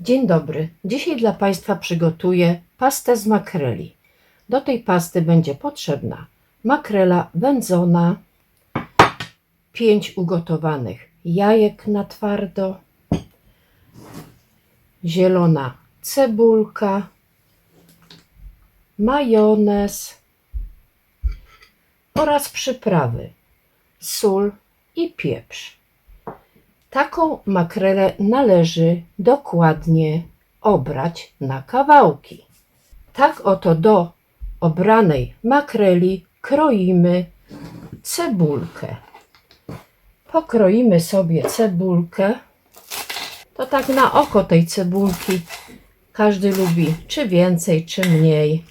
Dzień dobry. Dzisiaj dla Państwa przygotuję pastę z makreli. Do tej pasty będzie potrzebna makrela wędzona, 5 ugotowanych jajek na twardo, zielona cebulka, majonez oraz przyprawy, sól i pieprz. Taką makrelę należy dokładnie obrać na kawałki. Tak oto do obranej makreli kroimy cebulkę. Pokroimy sobie cebulkę. To tak na oko tej cebulki. Każdy lubi czy więcej, czy mniej.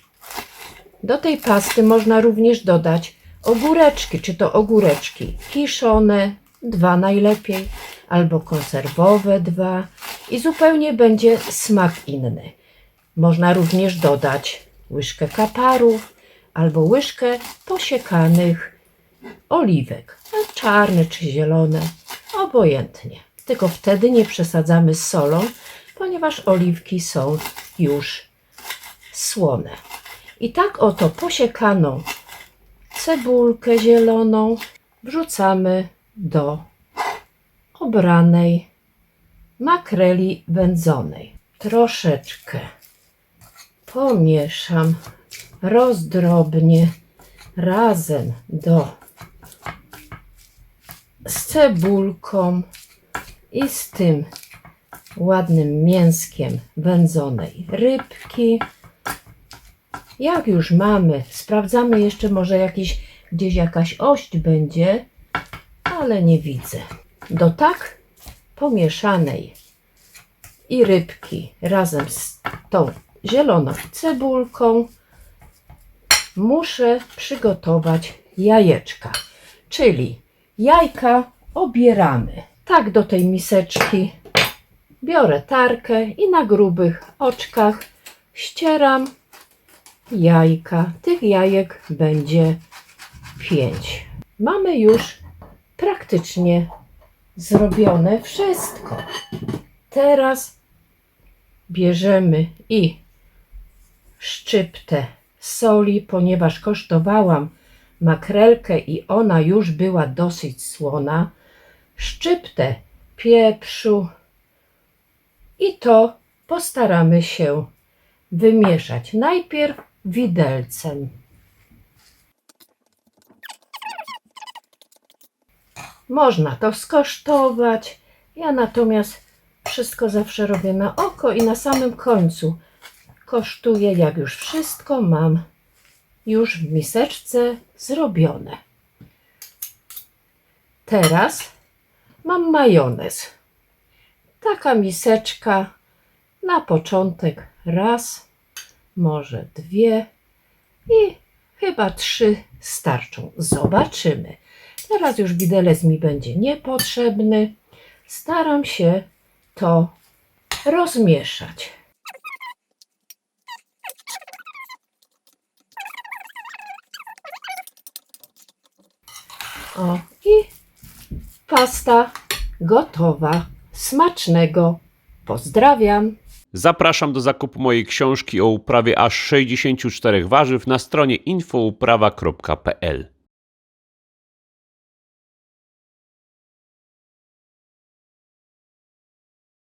Do tej pasty można również dodać ogóreczki, czy to ogóreczki kiszone, dwa najlepiej, albo konserwowe dwa i zupełnie będzie smak inny. Można również dodać łyżkę kaparów albo łyżkę posiekanych oliwek, czarne czy zielone, obojętnie. Tylko wtedy nie przesadzamy z solą, ponieważ oliwki są już słone. I tak oto posiekaną cebulkę zieloną wrzucamy do obranej makreli wędzonej. Troszeczkę pomieszam rozdrobnie razem do z cebulką i z tym ładnym mięskiem wędzonej rybki. Jak już mamy, sprawdzamy jeszcze może jakiś, gdzieś jakaś ość będzie, ale nie widzę. Do tak pomieszanej i rybki razem z tą zieloną cebulką muszę przygotować jajeczka. Czyli jajka obieramy. Tak do tej miseczki biorę tarkę i na grubych oczkach ścieram jajka. Tych jajek będzie pięć. Mamy już praktycznie zrobione wszystko. Teraz bierzemy i szczyptę soli, ponieważ kosztowałam makrelkę i ona już była dosyć słona. Szczyptę pieprzu i to postaramy się wymieszać. Najpierw widelcem. Można to skosztować. Ja natomiast wszystko zawsze robię na oko i na samym końcu kosztuję, jak już wszystko mam już w miseczce zrobione. Teraz mam majonez. Taka miseczka na początek raz, może dwie i chyba trzy starczą. Zobaczymy. Teraz już widelec mi będzie niepotrzebny. Staram się to rozmieszać. O, i pasta gotowa. Smacznego. Pozdrawiam. Zapraszam do zakupu mojej książki o uprawie aż 64 warzyw na stronie infouprawa.pl.